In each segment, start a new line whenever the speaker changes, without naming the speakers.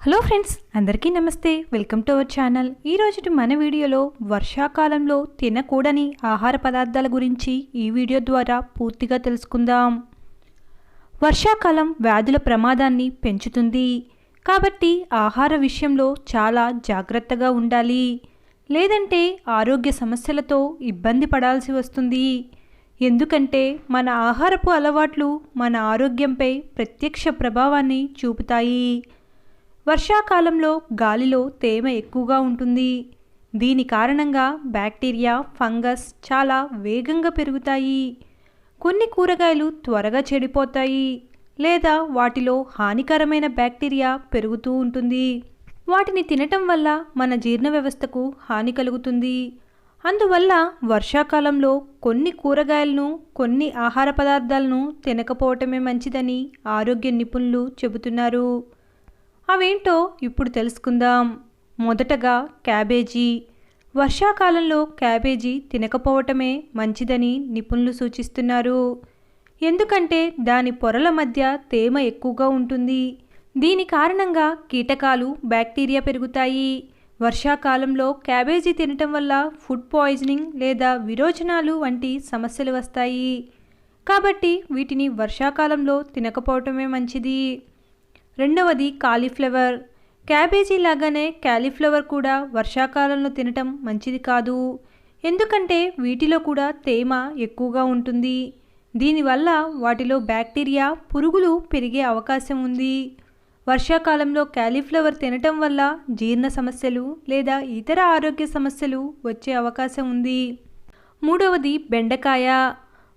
Hello friends అందరికీ నమస్తే. Welcome to our channel. ఈరోజు మన వీడియోలో వర్షాకాలంలో తినకూడని ఆహార పదార్థాల గురించి ఈ వీడియో ద్వారా పూర్తిగా తెలుసుకుందాం. వర్షాకాలం వ్యాధుల ప్రమాదాన్ని పెంచుతుంది. కాబట్టి ఆహార విషయంలో చాలా జాగ్రత్తగా ఉండాలి. లేదంటే ఆరోగ్య సమస్యలతో ఇబ్బంది పడాల్సి వస్తుంది. ఎందుకంటే మన ఆహారపు అలవాట్లు మన ఆరోగ్యంపై ప్రత్యక్ష ప్రభావాన్ని చూపుతాయి. వర్షాకాలంలో గాలిలో తేమ ఎక్కువగా ఉంటుంది. దీని కారణంగా బ్యాక్టీరియా ఫంగస్ చాలా వేగంగా పెరుగుతాయి. కొన్ని కూరగాయలు త్వరగా చెడిపోతాయి లేదా వాటిలో హానికరమైన బ్యాక్టీరియా పెరుగుతూ ఉంటుంది. వాటిని తినటం వల్ల మన జీర్ణ వ్యవస్థకు హాని కలుగుతుంది. అందువల్ల వర్షాకాలంలో కొన్ని కూరగాయలను కొన్ని ఆహార పదార్థాలను తినకపోవటమే మంచిదని ఆరోగ్య నిపుణులు చెబుతున్నారు. అవేంటో ఇప్పుడు తెలుసుకుందాం. మొదటగా క్యాబేజీ. వర్షాకాలంలో క్యాబేజీ తినకపోవటమే మంచిదని నిపుణులు సూచిస్తున్నారు. ఎందుకంటే దాని పొరల మధ్య తేమ ఎక్కువగా ఉంటుంది. దీని కారణంగా కీటకాలు బ్యాక్టీరియా పెరుగుతాయి. వర్షాకాలంలో క్యాబేజీ తినటం వల్ల ఫుడ్ పాయిజనింగ్ లేదా విరోచనాలు వంటి సమస్యలు వస్తాయి. కాబట్టి వీటిని వర్షాకాలంలో తినకపోవటమే మంచిది. రెండవది కాలీఫ్లవర్. క్యాబేజీ లాగానే క్యాలీఫ్లవర్ కూడా వర్షాకాలంలో తినటం మంచిది కాదు. ఎందుకంటే వీటిలో కూడా తేమ ఎక్కువగా ఉంటుంది. దీనివల్ల వాటిలో బ్యాక్టీరియా పురుగులు పెరిగే అవకాశం ఉంది. వర్షాకాలంలో క్యాలీఫ్లవర్ తినటం వల్ల జీర్ణ సమస్యలు లేదా ఇతర ఆరోగ్య సమస్యలు వచ్చే అవకాశం ఉంది. మూడవది బెండకాయ.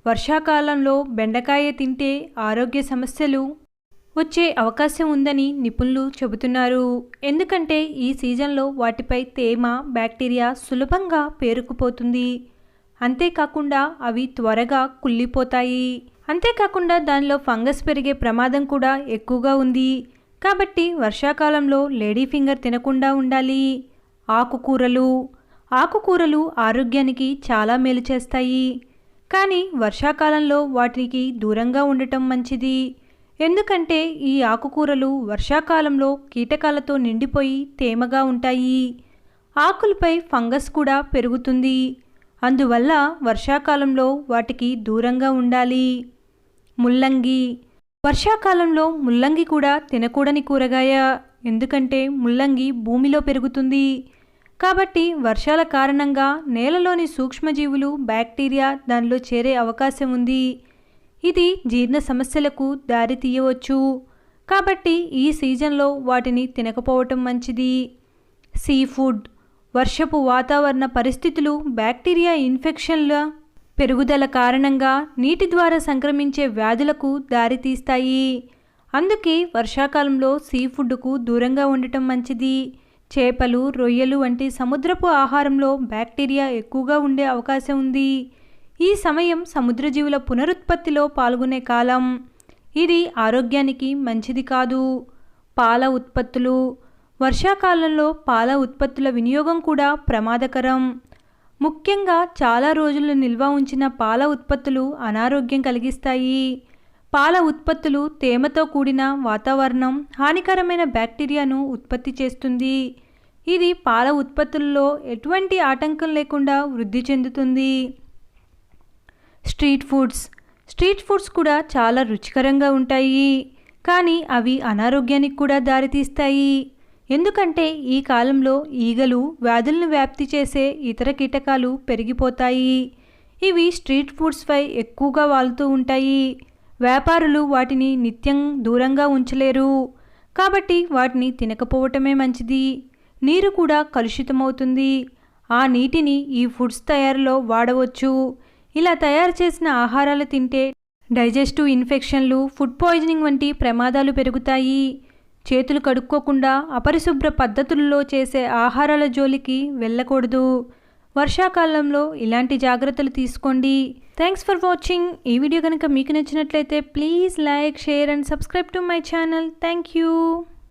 వర్షాకాలంలో బెండకాయ తింటే ఆరోగ్య సమస్యలు వచ్చే అవకాశం ఉందని నిపుణులు చెబుతున్నారు. ఎందుకంటే ఈ సీజన్లో వాటిపై తేమ బ్యాక్టీరియా సులభంగా పేరుకుపోతుంది. అంతేకాకుండా అవి త్వరగా కుళ్ళిపోతాయి. అంతేకాకుండా దానిలో ఫంగస్ పెరిగే ప్రమాదం కూడా ఎక్కువగా ఉంది. కాబట్టి వర్షాకాలంలో లేడీ ఫింగర్ తినకుండా ఉండాలి. ఆకుకూరలు. ఆకుకూరలు ఆరోగ్యానికి చాలా మేలు చేస్తాయి. కానీ వర్షాకాలంలో వాటికి దూరంగా ఉండటం మంచిది. ఎందుకంటే ఈ ఆకుకూరలు వర్షాకాలంలో కీటకాలతో నిండిపోయి తేమగా ఉంటాయి. ఆకులపై ఫంగస్ కూడా పెరుగుతుంది. అందువల్ల వర్షాకాలంలో వాటికి దూరంగా ఉండాలి. ముల్లంగి. వర్షాకాలంలో ముల్లంగి కూడా తినకూడని కూరగాయ. ఎందుకంటే ముల్లంగి భూమిలో పెరుగుతుంది. కాబట్టి వర్షాల కారణంగా నేలలోని సూక్ష్మజీవులు బ్యాక్టీరియా దానిలో చేరే అవకాశం ఉంది. ఇది జీర్ణ సమస్యలకు దారి తీయవచ్చు. కాబట్టి ఈ సీజన్లో వాటిని తినకపోవటం మంచిది. సీ ఫుడ్ వర్షపు వాతావరణ పరిస్థితులు బ్యాక్టీరియా ఇన్ఫెక్షన్ల పెరుగుదల కారణంగా నీటి ద్వారా సంక్రమించే వ్యాధులకు దారితీస్తాయి అందుకే వర్షాకాలంలో సీ ఫుడ్కు దూరంగా ఉండటం మంచిది. చేపలు రొయ్యలు వంటి సముద్రపు ఆహారంలో బ్యాక్టీరియా ఎక్కువగా ఉండే అవకాశం ఉంది. ఈ సమయం సముద్రజీవుల పునరుత్పత్తిలో పాల్గొనే కాలం. ఇది ఆరోగ్యానికి మంచిది కాదు. పాల ఉత్పత్తులు వర్షాకాలంలో పాల ఉత్పత్తుల వినియోగం కూడా ప్రమాదకరం. ముఖ్యంగా చాలా రోజులు నిల్వ ఉంచిన పాల ఉత్పత్తులు అనారోగ్యం కలిగిస్తాయి. పాల ఉత్పత్తులు తేమతో కూడిన వాతావరణం హానికరమైన బ్యాక్టీరియాను ఉత్పత్తి చేస్తుంది. ఇది పాల ఉత్పత్తుల్లో ఎటువంటి ఆటంకం లేకుండా వృద్ధి చెందుతుంది. Street foods. స్ట్రీట్ ఫుడ్స్ కూడా చాలా రుచికరంగా ఉంటాయి. కానీ అవి అనారోగ్యానికి కూడా దారితీస్తాయి. ఎందుకంటే ఈ కాలంలో ఈగలు వ్యాధులను వ్యాప్తి చేసే ఇతర కీటకాలు పెరిగిపోతాయి. ఇవి స్ట్రీట్ ఫుడ్స్పై ఎక్కువగా వాలుతూ ఉంటాయి. వ్యాపారులు వాటిని నిత్యం దూరంగా ఉంచలేరు. కాబట్టి వాటిని తినకపోవటమే మంచిది. నీరు కూడా కలుషితమవుతుంది. ఆ నీటిని ఈ ఫుడ్స్ తయారులో వాడవచ్చు. ఇలా తయారు చేసిన ఆహారాలు తింటే డైజెస్టివ్ ఇన్ఫెక్షన్లు ఫుడ్ పాయిజనింగ్ వంటి ప్రమాదాలు పెరుగుతాయి. చేతులు కడుక్కోకుండా అపరిశుభ్ర పద్ధతుల్లో చేసే ఆహారాల జోలికి వెళ్ళకూడదు. వర్షాకాలంలో ఇలాంటి జాగ్రత్తలు తీసుకోండి. థ్యాంక్స్ ఫర్ వాచింగ్ ఈ వీడియో కనుక మీకు నచ్చినట్లయితే please like share and subscribe to my channel thank you